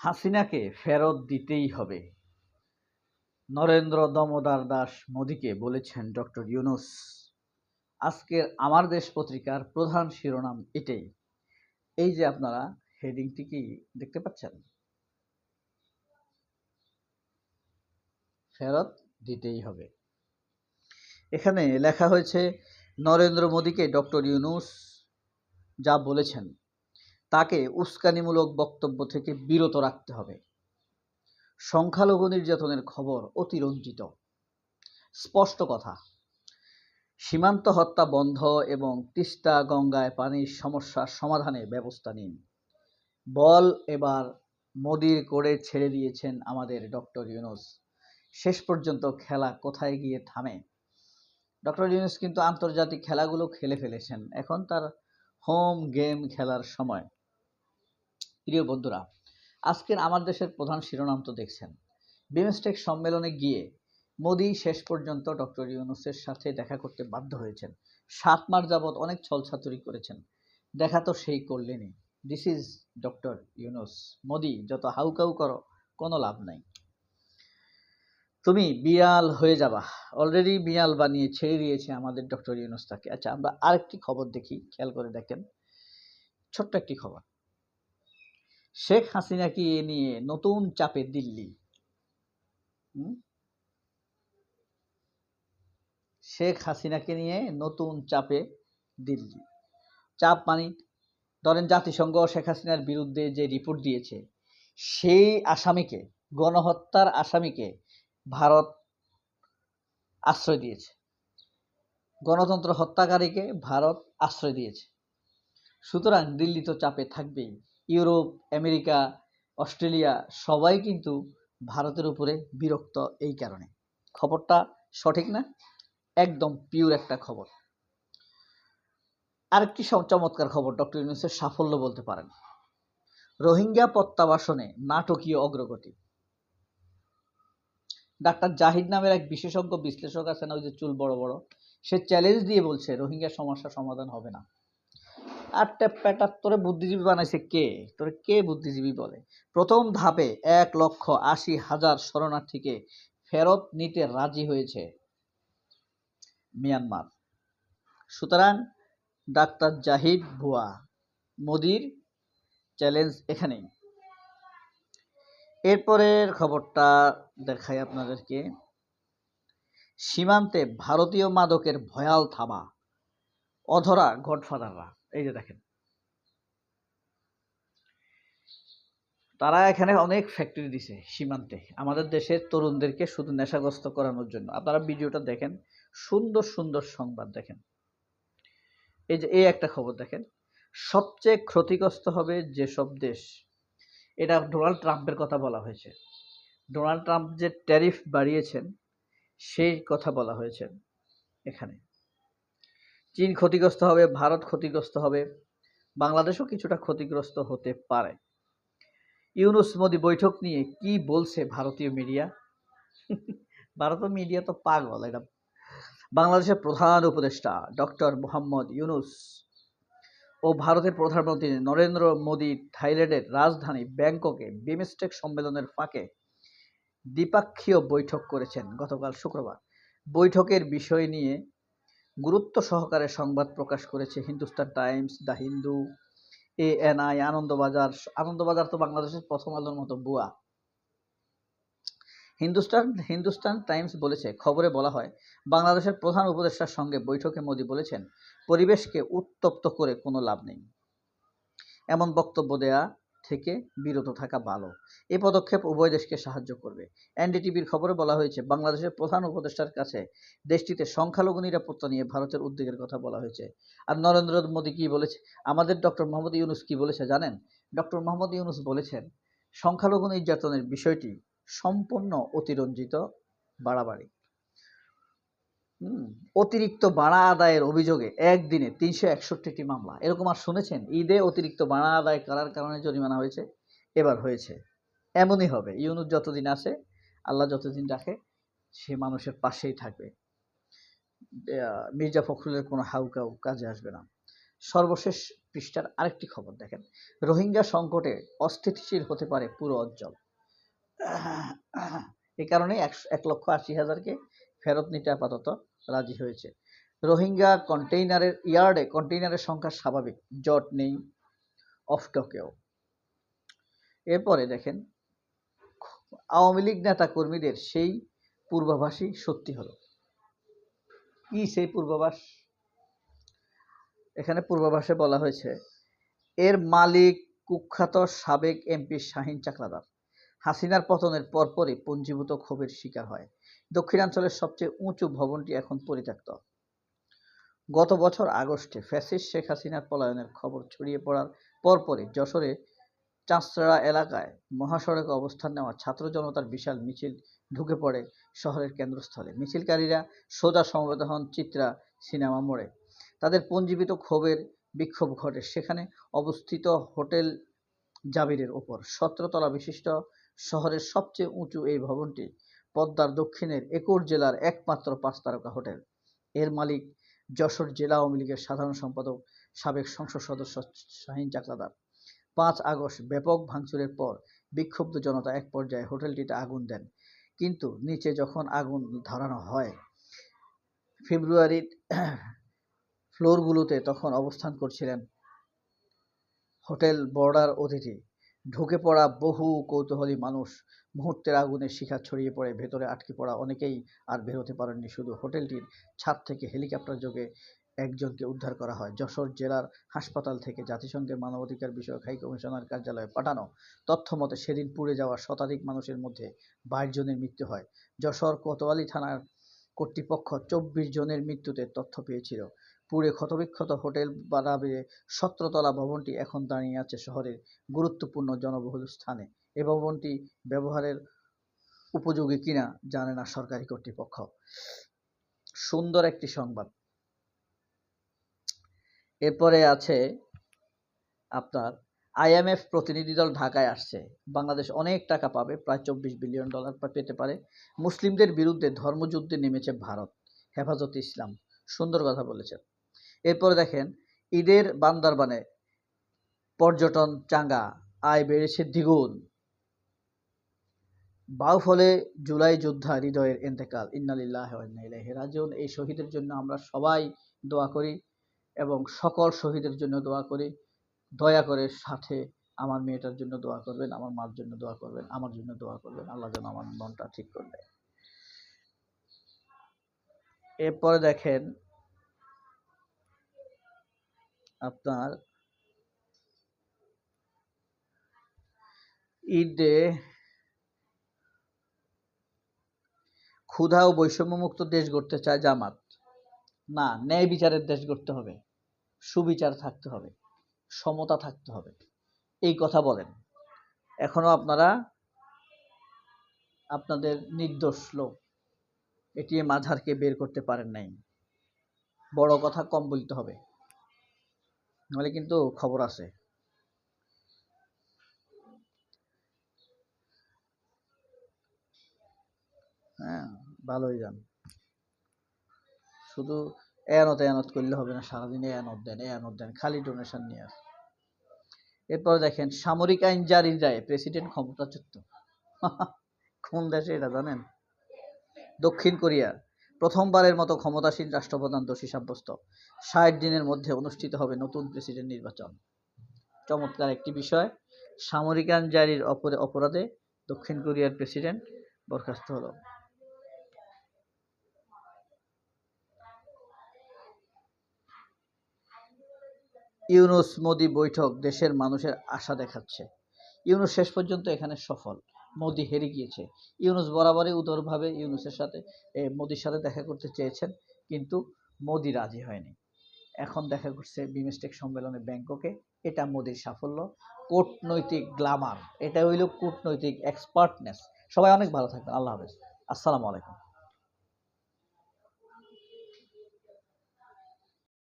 হাসিনাকে ফেরত দিতেই হবে। নরেন্দ্র দামোদর দাস মোদীকে বলেছেন ডক্টর ইউনুস, আজকের আমার দেশ পত্রিকার প্রধান শিরোনাম এটাই। এই যে আপনারা হেডিংটি কি দেখতে পাচ্ছেন? ফেরত দিতেই হবে। এখানে লেখা হয়েছে, নরেন্দ্র মোদীকে ডক্টর ইউনুস যা বলেছেন। তাকে উস্কানিমূলক বক্তব্য থেকে বিরত রাখতে হবে। সংখ্যালঘু নির্যাতনের খবর অতিরঞ্জিত। স্পষ্ট কথা, সীমান্ত হত্যা বন্ধ এবং তিস্তা গঙ্গায় পানির সমস্যার সমাধানে ব্যবস্থা নিন। বল এবার মোদির করে ছেড়ে দিয়েছেন আমাদের ডক্টর ইউনুস। শেষ পর্যন্ত খেলা কোথায় গিয়ে থামে? ডক্টর ইউনুস কিন্তু আন্তর্জাতিক খেলাগুলো খেলে ফেলেছেন। এখন তার হোম গেম খেলার সময়। প্রিয় বন্ধুরা, আজকের আমার দেশের প্রধান শিরোনাম তো দেখছেন। বিমস্টেক সম্মেলনে গিয়ে মোদি শেষ পর্যন্ত ডক্টর ইউনুসের সাথে দেখা করতে বাধ্য হয়েছেন। সাত মাস যাবৎ অনেক ছলছাতুরি করেছেন। দেখা তো সেই করলেনই। This is doctor Yunus Modi, যত হাউকাউ করো, কোনো লাভ নাই। তুমি বিড়াল হয়ে যাবা। অলরেডি বিড়াল বানিয়ে ছেড়ে দিয়েছে আমাদের ডক্টর ইউনুস তাকে। আচ্ছা আমরা আরেকটি খবর দেখি। খেয়াল করে দেখেন। ছোট্ট একটি খবর। শেখ হাসিনাকে নিয়ে নতুন চাপে দিল্লি? শেখ হাসিনাকে নিয়ে নতুন চাপে দিল্লি। চাপ মানে ধরেন জাতিসংঘ শেখ হাসিনার বিরুদ্ধে যে রিপোর্ট দিয়েছে, সেই আসামিকে, গণহত্যার আসামিকে ভারত আশ্রয় দিয়েছে। গণতন্ত্র হত্যাকারীকে ভারত আশ্রয় দিয়েছে। সুতরাং দিল্লি তো চাপে থাকবেই। ইউরোপ, আমেরিকা, অস্ট্রেলিয়া সবাই কিন্তু ভারতের উপরে বিরক্ত এই কারণে। খবরটা সঠিক না? একদম পিওর একটা খবর। আরেকটি সব চমৎকার খবর ডক্টর ইউনুসের সাফল্য বলতে পারেন। রোহিঙ্গা প্রত্যাবাসনে নাটকীয় অগ্রগতি। ডাক্তার জাহিদ নামের এক বিশেষজ্ঞ বিশ্লেষক আছেন, ওই যে চুল বড় বড়, সে চ্যালেঞ্জ দিয়ে বলছে, রোহিঙ্গা সমস্যা সমাধান হবে না। আর প্যাটার তোরে বুদ্ধিজীবী বানাইছে কে? তোরে কে বুদ্ধিজীবী বলে? প্রথম ধাপে এক লক্ষ আশি হাজার শরণার্থীকে ফেরত নিতে রাজি হয়েছে মিয়ানমার। সুতরাং ডাক্তার জাহিদ ভুয়া, মোদির চ্যালেঞ্জ এখানেই। এরপরের খবরটা দেখাই আপনাদেরকে। সীমান্তে ভারতীয় মাদকের ভয়াল থাবা, অধরা গডফাদাররা। এই যে দেখেন। তারা এখানে অনেক ফ্যাক্টরি দিছে সীমান্তে। আমাদের দেশের তরুণদেরকে শুধু নেশাগ্রস্ত করানোর জন্য। আপনারা ভিডিওটা দেখেন, সুন্দর সুন্দর সংবাদ দেখেন। এই যে, এই একটা খবর দেখেন। সবচেয়ে ক্ষতিগ্রস্ত হবে যেসব দেশ, এটা ডোনাল্ড ট্রাম্পের কথা বলা হয়েছে। ডোনাল্ড ট্রাম্প যে ট্যারিফ বাড়িয়েছেন, সেই কথা বলা হয়েছে এখানে। চীন ক্ষতিগ্রস্ত হবে, ভারত ক্ষতিগ্রস্ত হবে, বাংলাদেশও কিছুটা ক্ষতিগ্রস্ত হতে পারে। ইউনুস মোদি বৈঠক নিয়ে কি বলছে ভারতীয় মিডিয়া? ভারতীয় মিডিয়া তো পাগল এটা বাংলাদেশের প্রধান উপদেষ্টা ডক্টর মোহাম্মদ ইউনুস ও ভারতের প্রধানমন্ত্রী নরেন্দ্র মোদী থাইল্যান্ডের রাজধানী ব্যাংককে বিমস্টেক সম্মেলনের ফাঁকে দ্বিপাক্ষীয় বৈঠক করেছেন গতকাল শুক্রবার। বৈঠকের বিষয় নিয়ে গুরুত্ব সহকারে সংবাদ প্রকাশ করেছে Hindustan Times, the Hindu, ANI, Anandabazar Anandabazar তো বাংলাদেশের প্রথম আলোর মতো বুয়া। হিন্দুস্তান হিন্দুস্তান টাইমস বলেছে, খবরে বলা হয়, বাংলাদেশের প্রধান উপদেষ্টার সঙ্গে বৈঠকে মোদী বলেছেন, পরিবেশকে উত্তপ্ত করে কোনো লাভ নেই। এমন বক্তব্য দেয়া থেকে বিরত থাকা ভালো। এ পদক্ষেপ উভয় দেশকে সাহায্য করবে। এনডিটিভির খবরে বলা হয়েছে, বাংলাদেশের প্রধান উপদেষ্টার কাছে দেশটিতে সংখ্যালঘু নিরাপত্তা নিয়ে ভারতের উদ্বেগের কথা বলা হয়েছে। আর নরেন্দ্র মোদী কি বলেছে? আমাদের ডক্টর মোহাম্মদ ইউনুস কি বলেছে জানেন? ডক্টর মোহাম্মদ ইউনুস বলেছেন, সংখ্যালঘু নির্যাতনের বিষয়টি সম্পূর্ণ অতিরঞ্জিত বাড়াবাড়ি। অতিরিক্ত ভাড়া আদায়ের অভিযোগে একদিনে তিনশো একষট্টিটি মামলা এরকম আর শুনেছেন ঈদে অতিরিক্ত ভাড়া আদায় করার কারণে জরিমানা হয়েছে এবার হয়েছে এমনই হবে ইউনুস যতদিন আছে আল্লাহ যতদিন রাখে সে মানুষের পাশেই থাকবে মির্জা ফখরুলের কোনো হাউকাউ কাজে আসবে না সর্বশেষ পৃষ্ঠার আরেকটি খবর দেখেন রোহিঙ্গা সংকটে অস্থিতিশীল হতে পারে পুরো অঞ্চল এ কারণে একশো এক লক্ষ আশি হাজারকে ফেরত নিতে আপাতত রাজি হয়েছে। রোহিঙ্গা কন্টেইনারের ইয়ার্ডে কন্টেইনারের সংখ্যা স্বাভাবিক, জট নেই অফটকেও এরপরে দেখেন, আওয়ামী লীগ নেতা কর্মীদের সেই পূর্বাভাসই সত্যি হলো। কি সেই পূর্বাভাস? এখানে পূর্বাভাসে বলা হয়েছে, এর মালিক কুখ্যাত সাবেক এমপি শাহিন চাকলাদার। হাসিনার পতনের পরপরই পঞ্জীভূত ক্ষোভের শিকার হয়। দক্ষিণাঞ্চলের সবচেয়ে উঁচু ভবনটি এখন পরিত্যক্ত। গত বছর আগস্টে ফ্যাসিস্ট শেখ হাসিনার পলায়নের খবর ছড়িয়ে পড়ার পরপরই যশোরে চাঁচড়া এলাকায় মহাসড়কে অবস্থান নেওয়া ছাত্র জনতার বিশাল মিছিল ঢুকে পড়ে শহরের কেন্দ্রস্থলে। মিছিলকারীরা সোজা সমবেত হন চিত্রা সিনেমা মোড়ে। তাদের পঞ্জীবিত ক্ষোভের বিক্ষোভ ঘটে। সেখানে অবস্থিত হোটেল জাবিরের ওপর। সতেরোতলা বিশিষ্ট শহরের সবচেয়ে উঁচু এই ভবনটি পদ্মার দক্ষিণের একর জেলার একমাত্র পাঁচ তারকা হোটেল। এর মালিক যশোর জেলা আওয়ামী লীগের সাধারণ সম্পাদক, সাবেক সংসদ সদস্য শাহিন চাকলাদার। পাঁচ আগস্ট ব্যাপক ভাঙচুরের পর বিক্ষুব্ধ জনতা এক পর্যায়ে হোটেলটিতে আগুন দেন। কিন্তু নিচে যখন আগুন ধরানো হয়, ফেব্রুয়ারির ফ্লোরগুলোতে তখন অবস্থান করছিলেন হোটেল বর্ডার অতিথি ঢুকে পড়া বহু কৌতূহলী মানুষ মুহূর্তের আগুনে শিখা ছড়িয়ে পড়ে, ভেতরে আটকে পড়া অনেকেই আর বেরোতে পারেননি। শুধু হোটেলটির ছাদ থেকে হেলিকপ্টার যোগে একজনকে উদ্ধার করা হয়। যশোর জেলার হাসপাতাল থেকে জাতিসংঘের মানবাধিকার বিষয়ক হাই কমিশনার কার্যালয়ে পাঠানো তথ্য মতে, সেদিন পুড়ে যাওয়া শতাধিক মানুষের মধ্যে বাইশ জনের মৃত্যু হয়। যশোর কোতোয়ালি থানার কর্তৃপক্ষ চব্বিশ জনের মৃত্যুতে তথ্য পেয়েছিল। পুড়ে ক্ষতবিক্ষত হোটেল বানাবে সতেরোতলা ভবনটি এখন দাঁড়িয়ে আছে শহরের গুরুত্বপূর্ণ জনবহুল স্থানে। এ ভবনটি ব্যবহারের উপযোগী কিনা জানে না সরকারি কর্তৃপক্ষ। সুন্দর একটি সংবাদ। এরপরে আছে আপনার আইএমএফ প্রতিনিধি দল ঢাকায় আসছে। বাংলাদেশ অনেক টাকা পাবে, প্রায় চব্বিশ বিলিয়ন ডলার পেতে পারে। মুসলিমদের বিরুদ্ধে ধর্মযুদ্ধে নেমেছে ভারত। হেফাজতে ইসলাম। সুন্দর কথা বলেছেন। এরপরে দেখেন, ঈদের বান্দারবানে পর্যটন চাঙ্গা, আয় বেড়েছে দ্বিগুণ। বাউফলে জুলাই যোদ্ধা হৃদয়ের এন্তেকাল। ইন্নালিল্লাহ রাজিউন। এই শহীদের জন্য আমরা সবাই দোয়া করি এবং সকল শহীদের জন্য দোয়া করি। দয়া করে সাথে আমার মেয়েটার জন্য দোয়া করবেন, আমার মার জন্য দোয়া করবেন, আমার জন্য দোয়া করবেন। আল্লাহ যেন আমার মনটা ঠিক করবে এরপরে দেখেন আপনার ঈদে ক্ষুধা ও বৈষম্যমুক্ত দেশ গড়তে চায় জামাত। না, ন্যায় বিচারের দেশ গড়তে হবে, সুবিচার থাকতে হবে, সমতা থাকতে হবে, এই কথা বলেন। এখনও আপনারা আপনাদের নির্দোষ লোক, এটিএম আজহারকে বের করতে পারেন নাই। বড় কথা কম বলতে হবে। নাহলে কিন্তু খবর আছে। হ্যাঁ ভালোই যান। শুধু এয়ানত এয়ানত করলে হবে না, সারাদিন এয়ানত দেন এয়ানত দেন, খালি ডোনেশন নিয়ে আসে। এরপর দেখেন, সামরিক আইন জারির রায় প্রেসিডেন্ট ক্ষমতাচ্যুত কোন দেশে এটা জানেন? দক্ষিণ কোরিয়া প্রথমবারের মতো ক্ষমতাসীন রাষ্ট্রপ্রধান দোষী সাব্যস্ত। ষাট দিনের মধ্যে অনুষ্ঠিত হবে নতুন প্রেসিডেন্ট নির্বাচন। চমৎকার একটি বিষয় সামরিক আইন জারির অপরাধে দক্ষিণ কোরিয়ার প্রেসিডেন্ট বরখাস্ত হলো। ইউনুস মোদি বৈঠক দেশের মানুষের আশা দেখাচ্ছে। ইউনুস শেষ পর্যন্ত এখানে সফল। মোদি হেরে গিয়েছে। ইউনুস বরাবরই উদরভাবে ইউনুসের সাথে মোদির সাথে দেখা করতে চেয়েছেন, কিন্তু মোদি রাজি হয়নি। এখন দেখা করছে বিমস্টেক সম্মেলনে ব্যাংককে। এটা মোদির সাফল্য। কূটনৈতিক গ্লামার। এটা হইল কূটনৈতিক এক্সপার্টনেস সবাই অনেক ভালো থাকবেন। আল্লাহ হাফেজ। আসসালামু আলাইকুম।